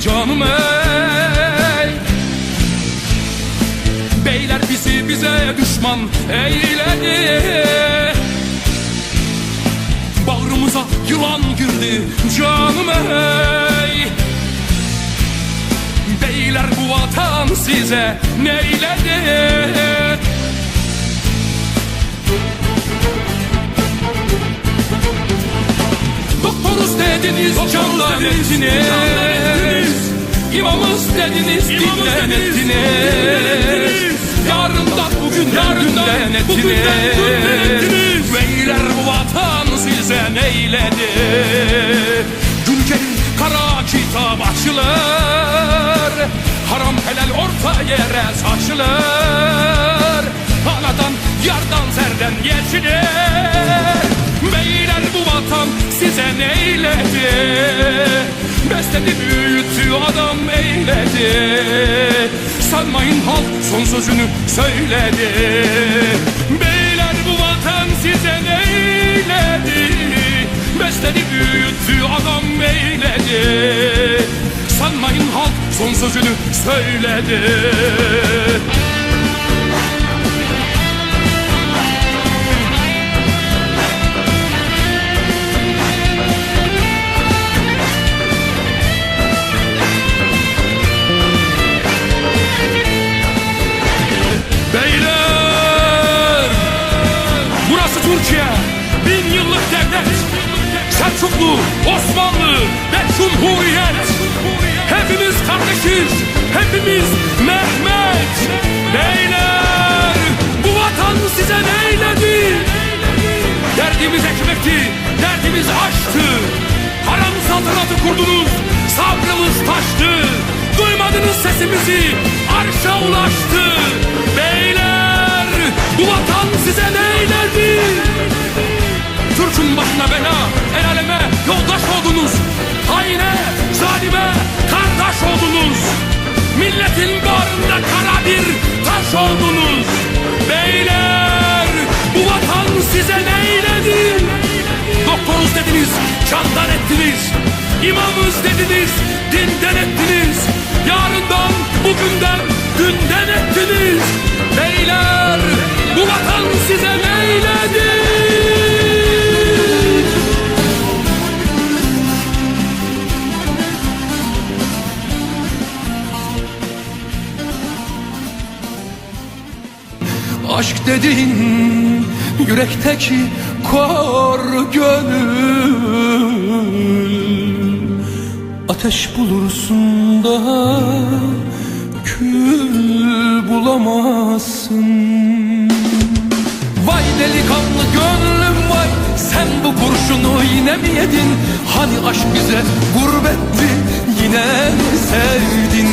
canım ey. Beyler bizi bize düşman eyledi. Bağrımıza yılan girdi canım ey. Beyler bu vatan size neyledi? Doktoruz dediniz canlar etini İmamız dediniz. dinden ettiniz. Yarından bugün yarından ettiniz. Beyler bu vatan size neyledi? Ülkenin kara kitap açılır. Haram helal orta yere saçılır. Anadan yardan serden geçilir. Beyler bu vatan size neyledi Besledi büyüttü adam eyledi. Sanmayın halk son sözünü söyledi. Beyler bu vatan size neyledi? Besledi büyüttü adam eyledi. Sanmayın halk son sözünü söyledi Ekmekti, derdimiz aşktı. Haram saltanatı kurdunuz, sabrımız taştı. Duymadınız sesimizi, arşa ulaştı. Beyler, bu vatan size neyledi? Türk'ün başına bela, el aleme yoldaş oldunuz. Haine, zalime kardeş oldunuz. Milletin bağrında kara bir taş oldunuz. Beyler, bu vatan size neyledi? Candan ettiniz. İmamız dediniz, dinden ettiniz. Yarından, bugünden, dünden ettiniz. Beyler, bu vatan size neyledi? Aşk dediğin yürekteki kor gönül. Ateş bulursun da kül bulamazsın. Vay delikanlı gönlüm vay Sen bu kurşunu yine mi yedin? Hani aşk bize gurbetti Yine mi sevdin?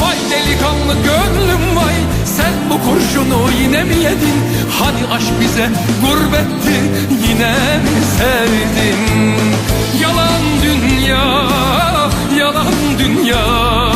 Vay delikanlı gönlüm vay Sen bu kurşunu yine mi yedin Hani aşk bize gurbetti yine mi sevdin? Yalan dünya, yalan dünya.